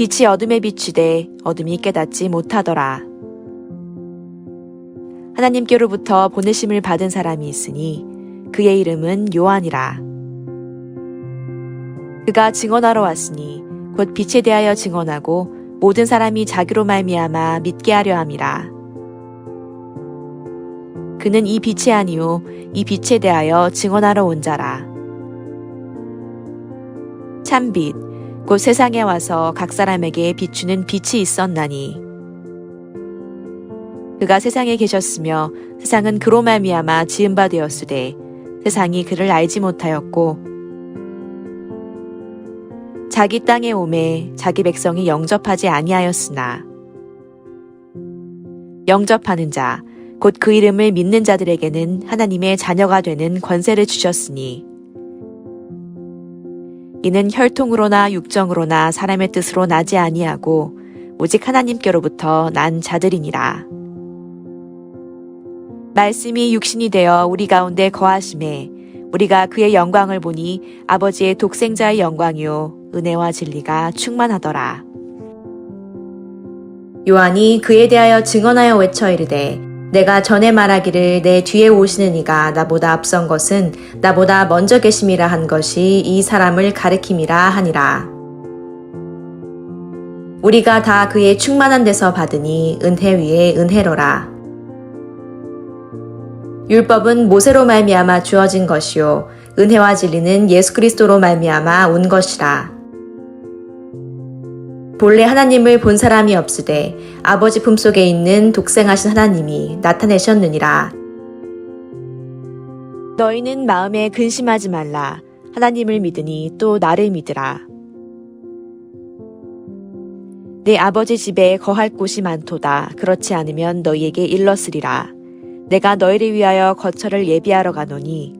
빛이 어둠에 비추되 어둠이 깨닫지 못하더라. 하나님께로부터 보내심을 받은 사람이 있으니 그의 이름은 요한이라. 그가 증언하러 왔으니 곧 빛에 대하여 증언하고 모든 사람이 자기로 말미암아 믿게 하려 함이라. 그는 이 빛이 아니요 이 빛에 대하여 증언하러 온 자라. 참빛 곧 세상에 와서 각 사람에게 비추는 빛이 있었나니. 그가 세상에 계셨으며 세상은 그로 말미암아 지은 바 되었으되 세상이 그를 알지 못하였고 자기 땅에 오매 자기 백성이 영접하지 아니하였으나 영접하는 자 곧 그 이름을 믿는 자들에게는 하나님의 자녀가 되는 권세를 주셨으니 이는 혈통으로나 육정으로나 사람의 뜻으로 나지 아니하고 오직 하나님께로부터 난 자들이니라. 말씀이 육신이 되어 우리 가운데 거하심에 우리가 그의 영광을 보니 아버지의 독생자의 영광이요 은혜와 진리가 충만하더라. 요한이 그에 대하여 증언하여 외쳐 이르되 내가 전에 말하기를 내 뒤에 오시는 이가 나보다 앞선 것은 나보다 먼저 계심이라 한 것이 이 사람을 가리킴이라 하니라. 우리가 다 그의 충만한 데서 받으니 은혜 위에 은혜로라. 율법은 모세로 말미암아 주어진 것이요 은혜와 진리는 예수 그리스도로 말미암아 온 것이라. 본래 하나님을 본 사람이 없으되 아버지 품속에 있는 독생하신 하나님이 나타내셨느니라. 너희는 마음에 근심하지 말라. 하나님을 믿으니 또 나를 믿으라. 내 아버지 집에 거할 곳이 많도다. 그렇지 않으면 너희에게 일렀으리라. 내가 너희를 위하여 거처를 예비하러 가노니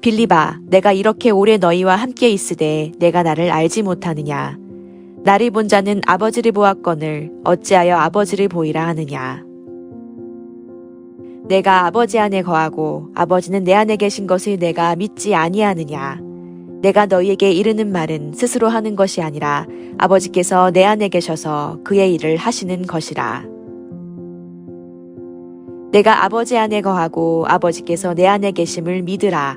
빌리바, 내가 이렇게 오래 너희와 함께 있으되 내가 나를 알지 못하느냐? 나를 본 자는 아버지를 보았거늘 어찌하여 아버지를 보이라 하느냐? 내가 아버지 안에 거하고 아버지는 내 안에 계신 것을 내가 믿지 아니하느냐? 내가 너희에게 이르는 말은 스스로 하는 것이 아니라 아버지께서 내 안에 계셔서 그의 일을 하시는 것이라. 내가 아버지 안에 거하고 아버지께서 내 안에 계심을 믿으라.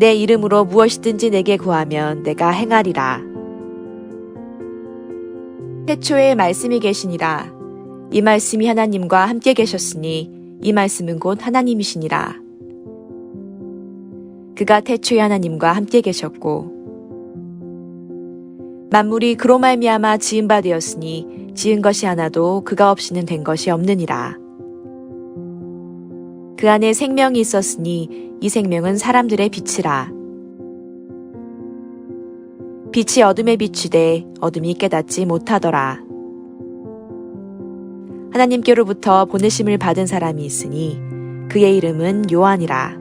내 이름으로 무엇이든지 내게 구하면 내가 행하리라. 태초에 말씀이 계시니라. 이 말씀이 하나님과 함께 계셨으니 이 말씀은 곧 하나님이시니라. 그가 태초에 하나님과 함께 계셨고 만물이 그로 말미암아 지은 바 되었으니 지은 것이 하나도 그가 없이는 된 것이 없느니라. 그 안에 생명이 있었으니 이 생명은 사람들의 빛이라. 빛이 어둠에 비추되 어둠이 깨닫지 못하더라. 하나님께로부터 보내심을 받은 사람이 있으니 그의 이름은 요한이라.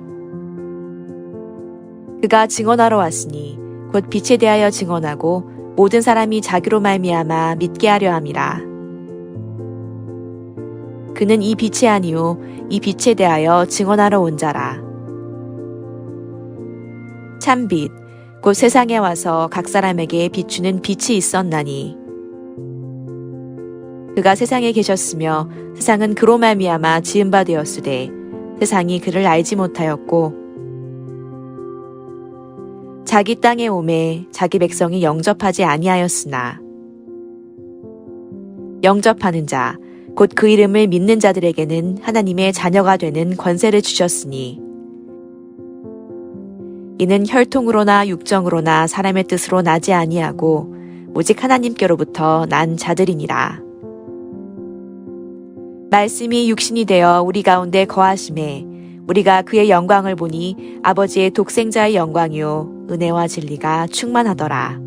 그가 증언하러 왔으니 곧 빛에 대하여 증언하고 모든 사람이 자기로 말미암아 믿게 하려 함이라. 그는 이 빛이 아니요 이 빛에 대하여 증언하러 온 자라. 참빛 곧 세상에 와서 각 사람에게 비추는 빛이 있었나니 그가 세상에 계셨으며 세상은 그로 말미암아 지은 바 되었으되 세상이 그를 알지 못하였고 자기 땅에 오매 자기 백성이 영접하지 아니하였으나 영접하는 자 곧 그 이름을 믿는 자들에게는 하나님의 자녀가 되는 권세를 주셨으니 이는 혈통으로나 육정으로나 사람의 뜻으로 나지 아니하고 오직 하나님께로부터 난 자들이니라. 말씀이 육신이 되어 우리 가운데 거하심에 우리가 그의 영광을 보니 아버지의 독생자의 영광이요 은혜와 진리가 충만하더라.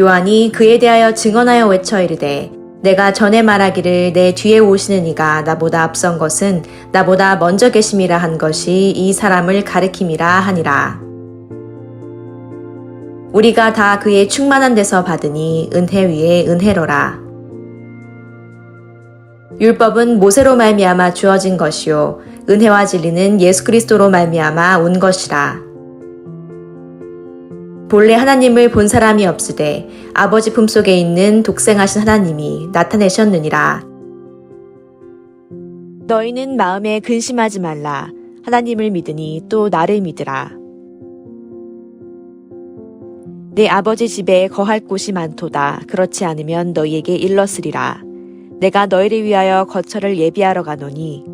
요한이 그에 대하여 증언하여 외쳐 이르되 내가 전에 말하기를 내 뒤에 오시는 이가 나보다 앞선 것은 나보다 먼저 계심이라 한 것이 이 사람을 가리킴이라 하니라. 우리가 다 그의 충만한 데서 받으니 은혜 위에 은혜로라. 율법은 모세로 말미암아 주어진 것이요 은혜와 진리는 예수 그리스도로 말미암아 온 것이라. 본래 하나님을 본 사람이 없으되 아버지 품속에 있는 독생하신 하나님이 나타내셨느니라. 너희는 마음에 근심하지 말라. 하나님을 믿으니 또 나를 믿으라. 내 아버지 집에 거할 곳이 많도다. 그렇지 않으면 너희에게 일렀으리라. 내가 너희를 위하여 거처를 예비하러 가노니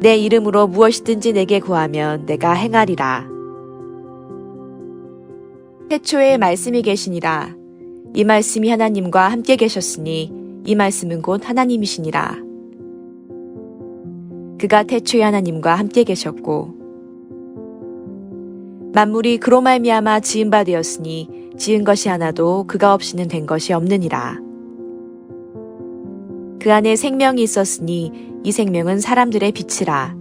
내 이름으로 무엇이든지 내게 구하면 내가 행하리라. 태초에 말씀이 계시니라. 이 말씀이 하나님과 함께 계셨으니 이 말씀은 곧 하나님이시니라. 그가 태초에 하나님과 함께 계셨고 만물이 그로 말미암아 지은 바 되었으니 지은 것이 하나도 그가 없이는 된 것이 없느니라. 그 안에 생명이 있었으니 이 생명은 사람들의 빛이라.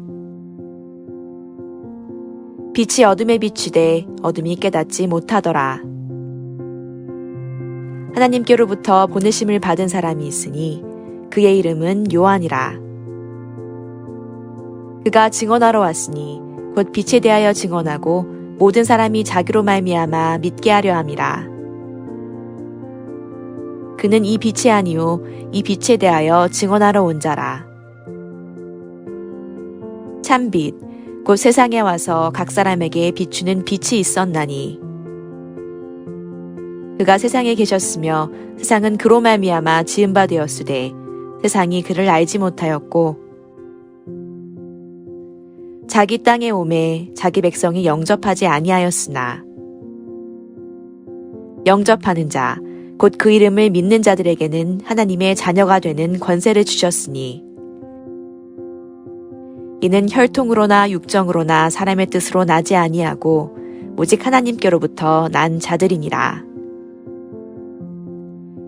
빛이 어둠에 비추되 어둠이 깨닫지 못하더라. 하나님께로부터 보내심을 받은 사람이 있으니 그의 이름은 요한이라. 그가 증언하러 왔으니 곧 빛에 대하여 증언하고 모든 사람이 자기로 말미암아 믿게 하려 함이라. 그는 이 빛이 아니요 이 빛에 대하여 증언하러 온 자라. 참빛 곧 세상에 와서 각 사람에게 비추는 빛이 있었나니. 그가 세상에 계셨으며 세상은 그로 말미암아 지은 바 되었으되 세상이 그를 알지 못하였고 자기 땅에 오매 자기 백성이 영접하지 아니하였으나 영접하는 자 곧 그 이름을 믿는 자들에게는 하나님의 자녀가 되는 권세를 주셨으니 이는 혈통으로나 육정으로나 사람의 뜻으로 나지 아니하고 오직 하나님께로부터 난 자들이니라.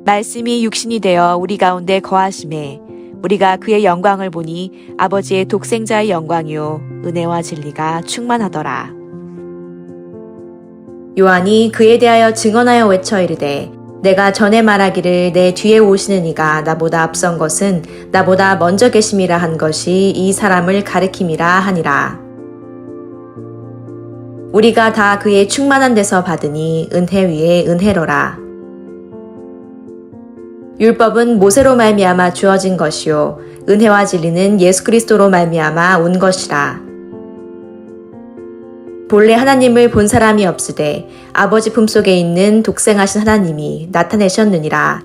말씀이 육신이 되어 우리 가운데 거하심에 우리가 그의 영광을 보니 아버지의 독생자의 영광이요 은혜와 진리가 충만하더라. 요한이 그에 대하여 증언하여 외쳐 이르되 내가 전에 말하기를 내 뒤에 오시는 이가 나보다 앞선 것은 나보다 먼저 계심이라 한 것이 이 사람을 가리킴이라 하니라. 우리가 다 그의 충만한 데서 받으니 은혜 위에 은혜로라. 율법은 모세로 말미암아 주어진 것이요 은혜와 진리는 예수 그리스도로 말미암아 온 것이라. 본래 하나님을 본 사람이 없으되 아버지 품속에 있는 독생하신 하나님이 나타내셨느니라.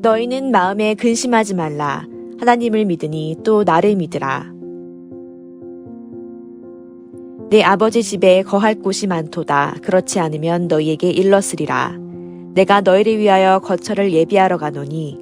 너희는 마음에 근심하지 말라. 하나님을 믿으니 또 나를 믿으라. 내 아버지 집에 거할 곳이 많도다. 그렇지 않으면 너희에게 일렀으리라. 내가 너희를 위하여 거처를 예비하러 가노니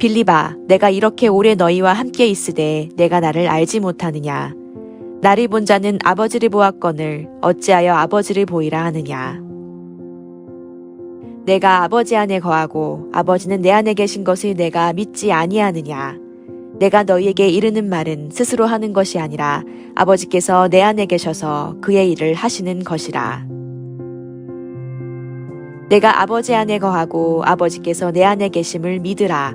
빌리바 내가 이렇게 오래 너희와 함께 있으되 내가 나를 알지 못하느냐? 나를 본 자는 아버지를 보았거늘 어찌하여 아버지를 보이라 하느냐? 내가 아버지 안에 거하고 아버지는 내 안에 계신 것을 내가 믿지 아니하느냐? 내가 너희에게 이르는 말은 스스로 하는 것이 아니라 아버지께서 내 안에 계셔서 그의 일을 하시는 것이라. 내가 아버지 안에 거하고 아버지께서 내 안에 계심을 믿으라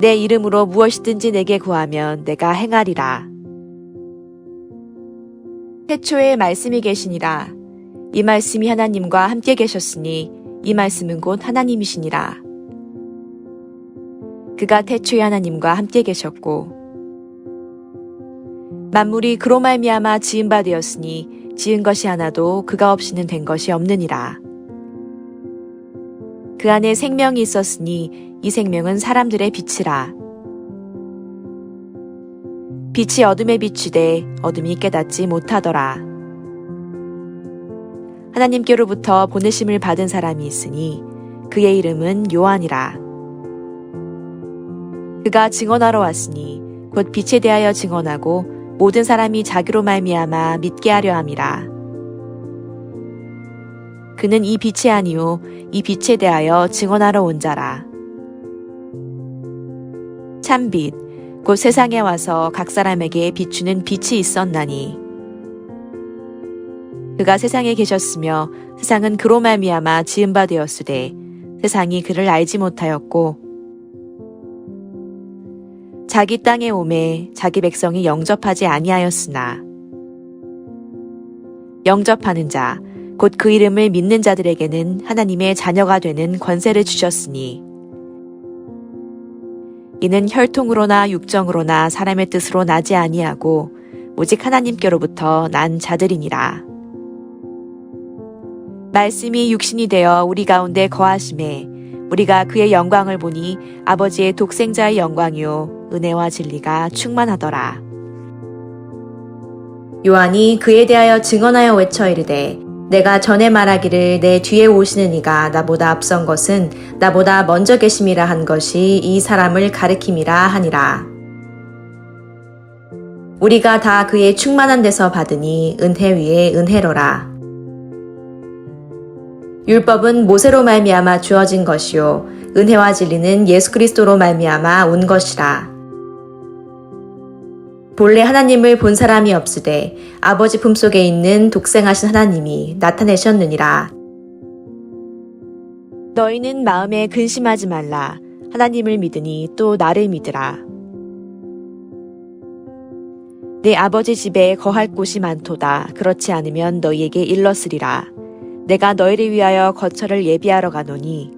내 이름으로 무엇이든지 내게 구하면 내가 행하리라. 태초에 말씀이 계시니라. 이 말씀이 하나님과 함께 계셨으니 이 말씀은 곧 하나님이시니라. 그가 태초에 하나님과 함께 계셨고 만물이 그로 말미암아 지은 바 되었으니 지은 것이 하나도 그가 없이는 된 것이 없느니라. 그 안에 생명이 있었으니 이 생명은 사람들의 빛이라. 빛이 어둠에 비추되 어둠이 깨닫지 못하더라. 하나님께로부터 보내심을 받은 사람이 있으니 그의 이름은 요한이라. 그가 증언하러 왔으니 곧 빛에 대하여 증언하고 모든 사람이 자기로 말미암아 믿게 하려 함이라. 그는 이 빛이 아니요 이 빛에 대하여 증언하러 온 자라. 참빛 곧 세상에 와서 각 사람에게 비추는 빛이 있었나니 그가 세상에 계셨으며 세상은 그로 말미암아 지은 바 되었으되 세상이 그를 알지 못하였고 자기 땅에 오매 자기 백성이 영접하지 아니하였으나 영접하는 자 곧 그 이름을 믿는 자들에게는 하나님의 자녀가 되는 권세를 주셨으니 이는 혈통으로나 육정으로나 사람의 뜻으로 나지 아니하고 오직 하나님께로부터 난 자들이니라. 말씀이 육신이 되어 우리 가운데 거하심에 우리가 그의 영광을 보니 아버지의 독생자의 영광이요 은혜와 진리가 충만하더라. 요한이 그에 대하여 증언하여 외쳐 이르되 내가 전에 말하기를 내 뒤에 오시는 이가 나보다 앞선 것은 나보다 먼저 계심이라 한 것이 이 사람을 가리킴이라 하니라. 우리가 다 그의 충만한 데서 받으니 은혜 위에 은혜로라. 율법은 모세로 말미암아 주어진 것이요 은혜와 진리는 예수 그리스도로 말미암아 온 것이라. 본래 하나님을 본 사람이 없으되 아버지 품속에 있는 독생하신 하나님이 나타내셨느니라. 너희는 마음에 근심하지 말라. 하나님을 믿으니 또 나를 믿으라. 내 아버지 집에 거할 곳이 많도다. 그렇지 않으면 너희에게 일렀으리라. 내가 너희를 위하여 거처를 예비하러 가노니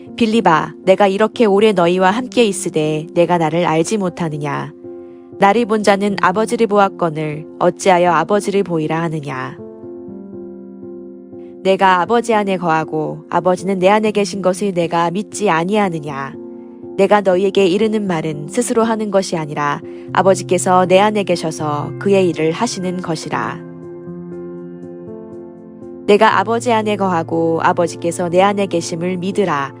빌리바, 내가 이렇게 오래 너희와 함께 있으되 내가 나를 알지 못하느냐? 나를 본 자는 아버지를 보았거늘 어찌하여 아버지를 보이라 하느냐? 내가 아버지 안에 거하고 아버지는 내 안에 계신 것을 내가 믿지 아니하느냐? 내가 너희에게 이르는 말은 스스로 하는 것이 아니라 아버지께서 내 안에 계셔서 그의 일을 하시는 것이라. 내가 아버지 안에 거하고 아버지께서 내 안에 계심을 믿으라.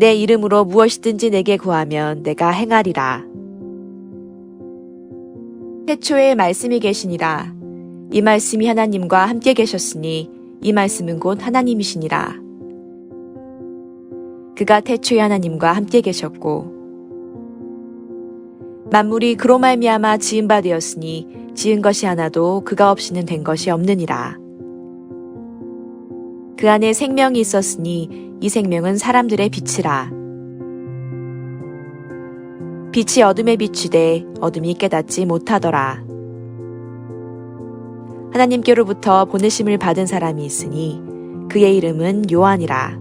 내 이름으로 무엇이든지 내게 구하면 내가 행하리라. 태초에 말씀이 계시니라. 이 말씀이 하나님과 함께 계셨으니 이 말씀은 곧 하나님이시니라. 그가 태초에 하나님과 함께 계셨고 만물이 그로 말미암아 지은 바 되었으니 지은 것이 하나도 그가 없이는 된 것이 없느니라. 그 안에 생명이 있었으니 이 생명은 사람들의 빛이라. 빛이 어둠에 비추되 어둠이 깨닫지 못하더라. 하나님께로부터 보내심을 받은 사람이 있으니 그의 이름은 요한이라.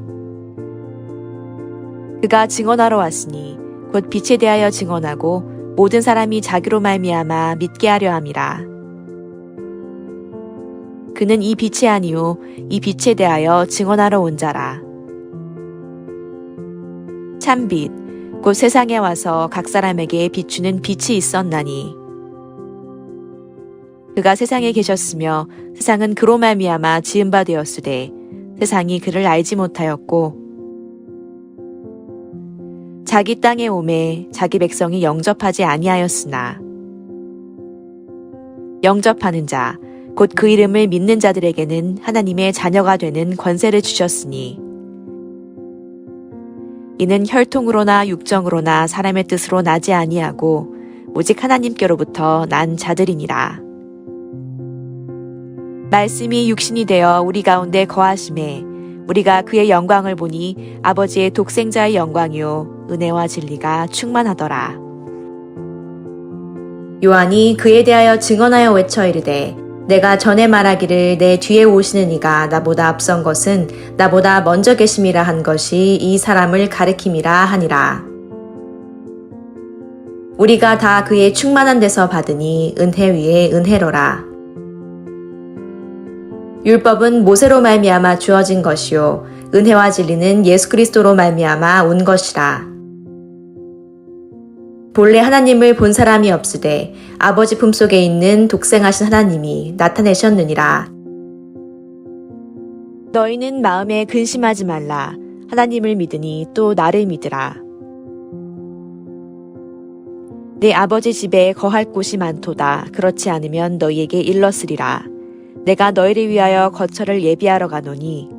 그가 증언하러 왔으니 곧 빛에 대하여 증언하고 모든 사람이 자기로 말미암아 믿게 하려 함이라. 그는 이 빛이 아니요 이 빛에 대하여 증언하러 온 자라. 참빛. 곧 세상에 와서 각 사람에게 비추는 빛이 있었나니. 그가 세상에 계셨으며 세상은 그로 말미암아 지은 바 되었으되 세상이 그를 알지 못하였고 자기 땅에 오매 자기 백성이 영접하지 아니하였으나 영접하는 자 곧 그 이름을 믿는 자들에게는 하나님의 자녀가 되는 권세를 주셨으니 이는 혈통으로나 육정으로나 사람의 뜻으로 나지 아니하고 오직 하나님께로부터 난 자들이니라. 말씀이 육신이 되어 우리 가운데 거하심에 우리가 그의 영광을 보니 아버지의 독생자의 영광이요 은혜와 진리가 충만하더라. 요한이 그에 대하여 증언하여 외쳐 이르되 내가 전에 말하기를 내 뒤에 오시는 이가 나보다 앞선 것은 나보다 먼저 계심이라 한 것이 이 사람을 가리킴이라 하니라. 우리가 다 그의 충만한 데서 받으니 은혜 위에 은혜로라. 율법은 모세로 말미암아 주어진 것이요 은혜와 진리는 예수 그리스도로 말미암아 온 것이라. 본래 하나님을 본 사람이 없으되 아버지 품속에 있는 독생하신 하나님이 나타내셨느니라. 너희는 마음에 근심하지 말라. 하나님을 믿으니 또 나를 믿으라. 내 아버지 집에 거할 곳이 많도다. 그렇지 않으면 너희에게 일렀으리라. 내가 너희를 위하여 거처를 예비하러 가노니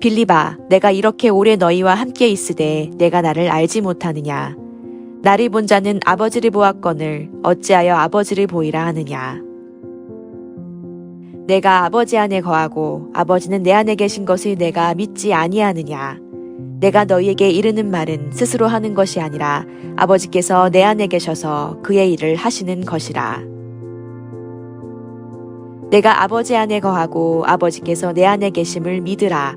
빌리바, 내가 이렇게 오래 너희와 함께 있으되 내가 나를 알지 못하느냐? 나를 본 자는 아버지를 보았거늘 어찌하여 아버지를 보이라 하느냐? 내가 아버지 안에 거하고 아버지는 내 안에 계신 것을 내가 믿지 아니하느냐? 내가 너희에게 이르는 말은 스스로 하는 것이 아니라 아버지께서 내 안에 계셔서 그의 일을 하시는 것이라. 내가 아버지 안에 거하고 아버지께서 내 안에 계심을 믿으라.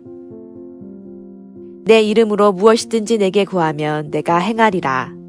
내 이름으로 무엇이든지 내게 구하면 내가 행하리라.